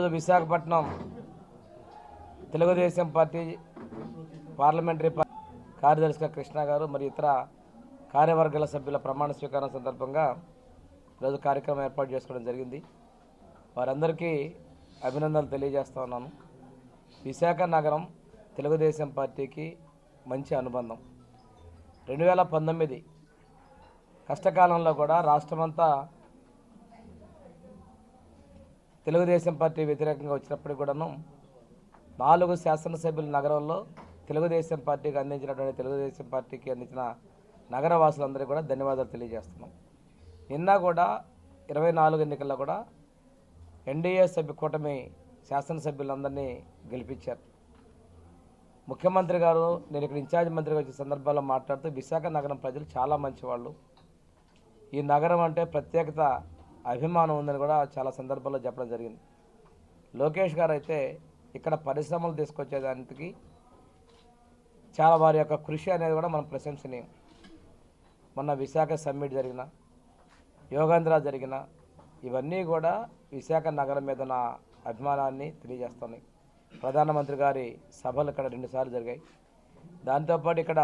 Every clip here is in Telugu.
విశాఖపట్నం తెలుగుదేశం పార్టీ పార్లమెంటరీ కార్యదర్శిగా కృష్ణ గారు మరియు ఇతర కార్యవర్గాల సభ్యుల ప్రమాణ స్వీకారం సందర్భంగా ఈరోజు కార్యక్రమం ఏర్పాటు చేసుకోవడం జరిగింది. వారందరికీ అభినందనలు తెలియజేస్తా ఉన్నాను. విశాఖ నగరం తెలుగుదేశం పార్టీకి మంచి అనుబంధం. రెండు వేల పంతొమ్మిది కష్టకాలంలో కూడా రాష్ట్రమంతా తెలుగుదేశం పార్టీ వ్యతిరేకంగా వచ్చినప్పటికి కూడాను నాలుగు శాసనసభ్యుల నగరంలో తెలుగుదేశం పార్టీకి అందించినటువంటి తెలుగుదేశం పార్టీకి అందించిన నగరవాసులందరికీ కూడా ధన్యవాదాలు తెలియజేస్తున్నాం. నిన్న కూడా ఇరవై నాలుగు ఎన్నికల్లో కూడా ఎన్డీఏ సభ్య కూటమి శాసనసభ్యులందరినీ గెలిపించారు. ముఖ్యమంత్రి గారు నేను ఇక్కడ ఇన్ఛార్జ్ మంత్రిగా వచ్చిన సందర్భాల్లో మాట్లాడుతూ విశాఖ నగరం ప్రజలు చాలా మంచివాళ్ళు. ఈ నగరం అంటే ప్రత్యేకత అభిమానం ఉందని కూడా చాలా సందర్భాల్లో చెప్పడం జరిగింది. లోకేష్ గారు అయితే ఇక్కడ పరిశ్రమలు తీసుకొచ్చేదానికి చాలా వారి యొక్క కృషి అనేది కూడా మనం ప్రశంసనీయం. మొన్న విశాఖ సమ్మిట్ జరిగిన యోగాంధ్ర జరిగిన ఇవన్నీ కూడా విశాఖ నగరం మీద నా అభిమానాన్ని తెలియజేస్తున్నాయి. ప్రధానమంత్రి గారి సభలు ఇక్కడ రెండుసార్లు జరిగాయి. దాంతోపాటు ఇక్కడ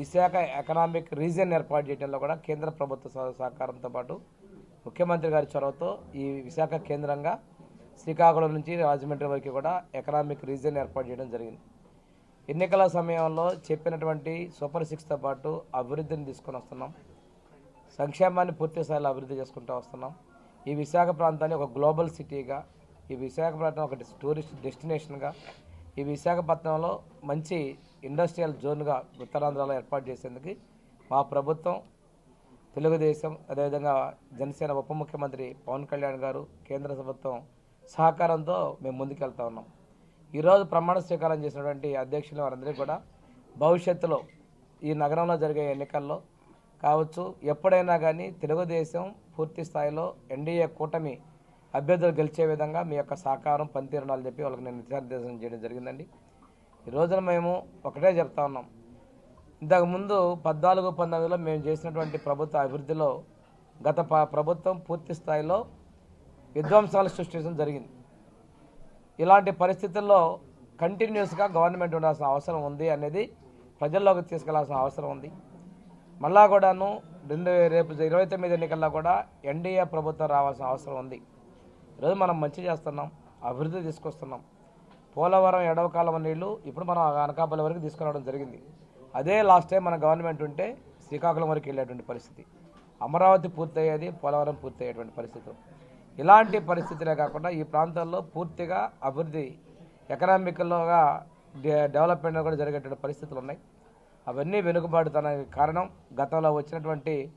విశాఖ ఎకనామిక్ రీజియన్ ఏర్పాటు చేయడంలో కూడా కేంద్ర ప్రభుత్వ సహకారంతో పాటు ముఖ్యమంత్రి గారి చొరవతో ఈ విశాఖ కేంద్రంగా శ్రీకాకుళం నుంచి రాజమండ్రి వరకు కూడా ఎకనామిక్ రీజన్ ఏర్పాటు చేయడం జరిగింది. ఎన్నికల సమయంలో చెప్పినటువంటి సూపర్ సిక్స్తో పాటు అభివృద్ధిని తీసుకొని వస్తున్నాం. సంక్షేమాన్ని పూర్తి స్థాయిలో అభివృద్ధి చేసుకుంటూ వస్తున్నాం. ఈ విశాఖ ప్రాంతాన్ని ఒక గ్లోబల్ సిటీగా ఈ విశాఖపట్నం ఒక టూరిస్ట్ డెస్టినేషన్గా ఈ విశాఖపట్నంలో మంచి ఇండస్ట్రియల్ జోన్గా ఉత్తరాంధ్రలో ఏర్పాటు చేసేందుకు మా ప్రభుత్వం తెలుగుదేశం అదేవిధంగా జనసేన ఉప ముఖ్యమంత్రి పవన్ కళ్యాణ్ గారు కేంద్ర ప్రభుత్వం సహకారంతో మేము ముందుకెళ్తా ఉన్నాం. ఈరోజు ప్రమాణ స్వీకారం చేసినటువంటి అధ్యక్షులు వారందరికీ కూడా భవిష్యత్తులో ఈ నగరంలో జరిగే ఎన్నికల్లో కావచ్చు ఎప్పుడైనా కానీ తెలుగుదేశం పూర్తి స్థాయిలో ఎన్డీఏ కూటమి అభ్యర్థులు గెలిచే విధంగా మీ యొక్క సహకారం పనితీరణాలు చెప్పి వాళ్ళకి నేను దిశానిర్దేశం చేయడం జరిగిందండి. ఈ రోజున మేము ఒకటే చెప్తా ఉన్నాం. ఇంతకుముందు పద్నాలుగు పంతొమ్మిదిలో మేము చేసినటువంటి ప్రభుత్వ అభివృద్ధిలో గత ప్రభుత్వం పూర్తి స్థాయిలో విధ్వంసాలు సృష్టించడం జరిగింది. ఇలాంటి పరిస్థితుల్లో కంటిన్యూస్గా గవర్నమెంట్ ఉండాల్సిన అవసరం ఉంది అనేది ప్రజల్లోకి తీసుకెళ్ళాల్సిన అవసరం ఉంది. మళ్ళా కూడాను రెండు రేపు ఇరవై తొమ్మిది ఎన్నికల్లో కూడా ఎన్డీఏ ప్రభుత్వం రావాల్సిన అవసరం ఉంది. ఈరోజు మనం మంచి చేస్తున్నాం అభివృద్ధి తీసుకొస్తున్నాం. పోలవరం ఎడవకాలం నీళ్ళు ఇప్పుడు మనం అనకాపల్లి వరకు తీసుకురావడం జరిగింది. అదే లాస్ట్ టైం మన గవర్నమెంట్ ఉంటే శ్రీకాకుళం వరకు వెళ్ళేటువంటి పరిస్థితి. అమరావతి పూర్తయ్యేది పోలవరం పూర్తయ్యేటువంటి పరిస్థితి. ఇలాంటి పరిస్థితులే కాకుండా ఈ ప్రాంతాల్లో పూర్తిగా అభివృద్ధి ఎకనామికల్లోగా డె- డెవలప్మెంట్ కూడా జరిగేటువంటి పరిస్థితులు ఉన్నాయి. అవన్నీ వెనుకబాటుతనానికి కారణం గతంలో వచ్చినటువంటి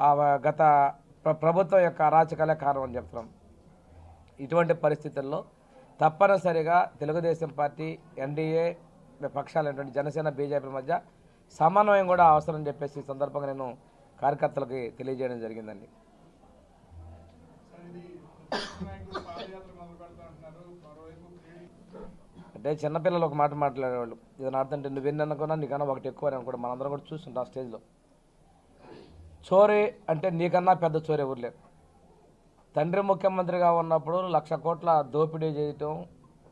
ఆ గత ప్ర- ప్రభుత్వం యొక్క అరాచకాలే కారణం అని చెప్తున్నాం. ఇటువంటి పరిస్థితుల్లో తప్పనిసరిగా తెలుగుదేశం పార్టీ ఎన్డీఏ పక్షాలైనటువంటి జనసేన బీజేపీ మధ్య సమన్వయం కూడా అవసరం అని చెప్పేసి ఈ సందర్భంగా నేను కార్యకర్తలకి తెలియజేయడం జరిగిందండి. అంటే చిన్నపిల్లలు ఒక మాట మాట్లాడేవాళ్ళు. ఇది అర్థం నువ్వు ఎన్ని అనుకున్నా నీకన్నా ఒకటి ఎక్కువ అని కూడా మనందరం కూడా చూస్తుంటాం ఆ స్టేజ్లో. చోరీ అంటే నీకన్నా పెద్ద చోరీ ఎవరు తండ్రి ముఖ్యమంత్రిగా ఉన్నప్పుడు లక్ష కోట్ల దోపిడీ చేయటం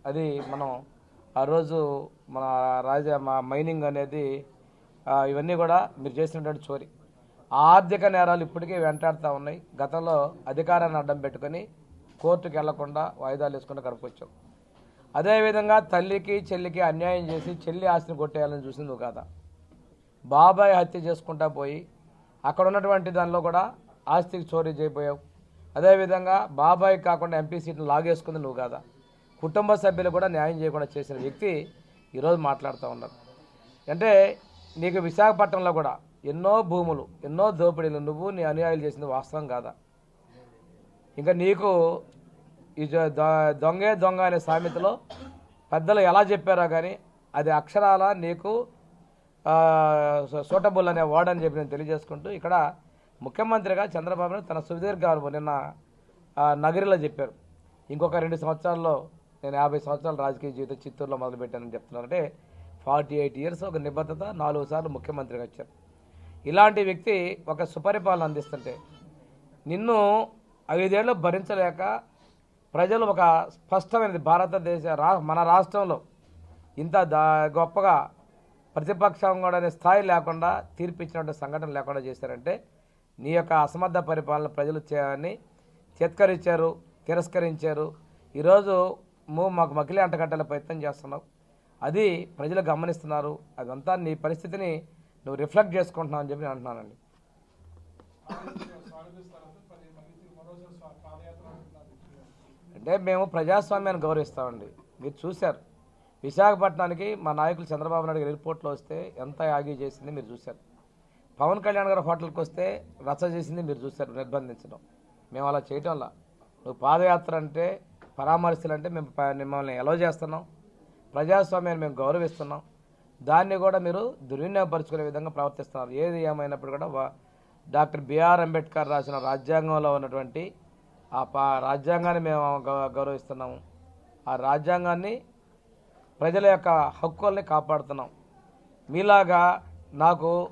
అది మనం ఆ రోజు మన రాజ మా మైనింగ్ అనేది ఇవన్నీ కూడా మీరు చేసినటువంటి చోరీ. ఆర్థిక నేరాలు ఇప్పటికీ వెంటాడుతూ ఉన్నాయి. గతంలో అధికారాన్ని అడ్డం పెట్టుకొని కోర్టుకు వెళ్ళకుండా వాయిదాలు వేసుకుని గడపొచ్చాం అదేవిధంగా తల్లికి చెల్లికి అన్యాయం చేసి చెల్లి ఆస్తిని కొట్టేయాలని చూసింది నువ్వు కాదా బాబాయ్ హత్య చేసుకుంటా పోయి అక్కడ ఉన్నటువంటి దానిలో కూడా ఆస్తికి చోరీ చేయబోయావు. అదేవిధంగా బాబాయ్ కాకుండా ఎంపీ సీట్ను లాగేసుకుంది నువ్వు కాదా. కుటుంబ సభ్యులు కూడా న్యాయం చేయకుండా చేసిన వ్యక్తి ఈరోజు మాట్లాడుతూ ఉన్నారు. అంటే నీకు విశాఖపట్నంలో కూడా ఎన్నో భూములు ఎన్నో దోపిడీలు నువ్వు నీ అనుయాయులు చేసింది వాస్తవం కాదా? ఇంకా నీకు ఈ దొంగే దొంగ అనే సామెతలో పెద్దలు ఎలా చెప్పారో కానీ అది అక్షరాల నీకు సూటబుల్ అనే వర్డ్ అని చెప్పి నేను తెలియజేసుకుంటూ ఇక్కడ ముఖ్యమంత్రిగా చంద్రబాబు నాయుడు తన సుదీర్ఘ అనుభవం నిన్న నగరిలో చెప్పారు. ఇంకొక రెండు సంవత్సరాల్లో నేను యాభై సంవత్సరాల రాజకీయ జీవితం చిత్తూరులో మొదలుపెట్టానని చెప్తున్నానంటే ఫార్టీ ఎయిట్ ఇయర్స్ ఒక నిబద్ధత నాలుగు సార్లు ముఖ్యమంత్రిగా వచ్చారు. ఇలాంటి వ్యక్తి ఒక సుపరిపాలన అందిస్తుంటే నిన్ను ఐదేళ్ళు భరించలేక ప్రజలు ఒక స్పష్టమైనది భారతదేశ రా మన రాష్ట్రంలో ఇంత దా గొప్పగా ప్రతిపక్షం కూడా అనే స్థాయి లేకుండా తీర్పిచ్చినటువంటి సంఘటన లేకుండా చేశారంటే నీ యొక్క అసమర్థ పరిపాలన ప్రజలు చేయని చిత్కరించారు తిరస్కరించారు. ఈరోజు మాకు మకిలి అంటగట్టాల ప్రయత్నం చేస్తున్నావు. అది ప్రజలు గమనిస్తున్నారు. అదంతా నీ పరిస్థితిని నువ్వు రిఫ్లెక్ట్ చేసుకుంటున్నావు అని చెప్పి నేను అంటున్నానండి. అంటే మేము ప్రజాస్వామ్యాన్ని గౌరవిస్తామండి. మీరు చూశారు. విశాఖపట్నానికి మా నాయకులు చంద్రబాబు నాయుడు గారు ఎయిర్పోర్ట్లో వస్తే ఎంత యాగి చేసింది మీరు చూశారు. పవన్ కళ్యాణ్ గారు హోటల్కి వస్తే రచ్చ చేసింది మీరు చూశారు నిర్బంధించడం. మేము అలా చేయటంలా నువ్వు పాదయాత్ర అంటే పరామర్శలు మేము మిమ్మల్ని ఎలా చేస్తున్నాం. ప్రజాస్వామ్యాన్ని మేము గౌరవిస్తున్నాం. దాన్ని కూడా మీరు దుర్వినియోగపరుచుకునే విధంగా ప్రవర్తిస్తున్నారు. ఏది ఏమైనప్పుడు కూడా డాక్టర్ బిఆర్ అంబేద్కర్ రాసిన రాజ్యాంగంలో ఉన్నటువంటి ఆ పా రాజ్యాంగాన్ని మేము గౌ- గౌరవిస్తున్నాము. ఆ రాజ్యాంగాన్ని ప్రజల యొక్క హక్కుల్ని కాపాడుతున్నాం. మీలాగా నాకు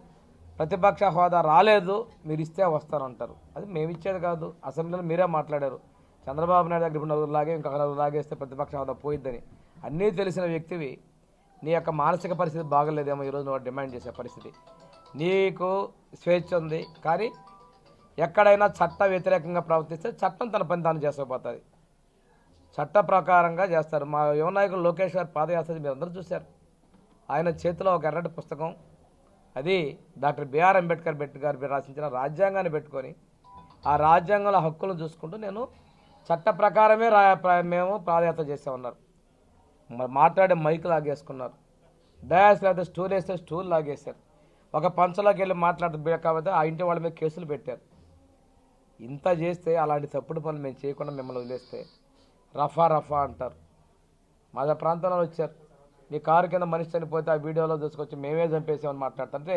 ప్రతిపక్ష హోదా రాలేదు మీరు ఇస్తే వస్తారంటారు అది మేము ఇచ్చేది కాదు. అసెంబ్లీలో మీరే మాట్లాడారు. చంద్రబాబు నాయుడు దగ్గర ఇప్పుడు నలుగురు లాగే ఇంకొక నలుగురు లాగేస్తే ప్రతిపక్ష అంతా పోయిద్దని. అన్నీ తెలిసిన వ్యక్తివి. నీ యొక్క మానసిక పరిస్థితి బాగలేదేమో ఈరోజు నువ్వు డిమాండ్ చేసే పరిస్థితి. నీకు స్వేచ్ఛ ఉంది. కానీ ఎక్కడైనా చట్ట వ్యతిరేకంగా ప్రవర్తిస్తే చట్టం తన పని తాను చేసకపోతుంది చట్ట ప్రకారంగా చేస్తారు. మా యువ నాయకులు లోకేష్ గారు పాదయాత్ర మీరు అందరూ చూశారు. ఆయన చేతిలో ఒక ఎర్రటి పుస్తకం. అది డాక్టర్ బిఆర్ అంబేద్కర్ బెట్ గారు రాసించిన రాజ్యాంగాన్ని పెట్టుకొని ఆ రాజ్యాంగంలో హక్కులను చూసుకుంటూ నేను చట్ట ప్రకారమే రా మేము పాదయాత్ర చేసామన్నారు ఉన్నారు. మాట్లాడే మైక్ లాగేసుకున్నారు డయాస్ లేకపోతే స్టూల్ వేస్తే స్టూల్ లాగేశారు. ఒక పంచలోకి వెళ్ళి మాట్లాడుతూ కాబట్టి ఆ ఇంటి వాళ్ళ మీద కేసులు పెట్టారు. ఇంత చేస్తే అలాంటి తప్పుడు పనులు మేము చేయకుండా మిమ్మల్ని వదిలేస్తే రఫా రఫా అంటారు. మా ప్రాంతంలో వచ్చారు. మీ కారు కింద మనిషి చనిపోతే ఆ వీడియోలో చూసుకొచ్చి మేమే చంపేసామని మాట్లాడుతుంటే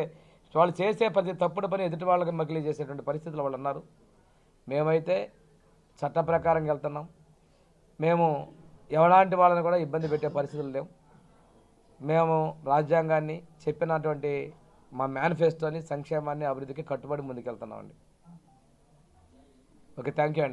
వాళ్ళు చేసే ప్రతి తప్పుడు పని ఎదుటి వాళ్ళకి మగిలి చేసేటువంటి పరిస్థితులు వాళ్ళు ఉన్నారు మేమైతే చట్ట ప్రకారంగా వెళ్తున్నాం. మేము ఎవలాంటి వాళ్ళని కూడా ఇబ్బంది పెట్టే పరిస్థితులు లేవు. మేము రాజ్యాంగాన్ని చెప్పినటువంటి మా మేనిఫెస్టోని సంక్షేమాన్ని అభివృద్ధికి కట్టుబడి ముందుకెళ్తున్నామండి. ఓకే థ్యాంక్ యూ అండి.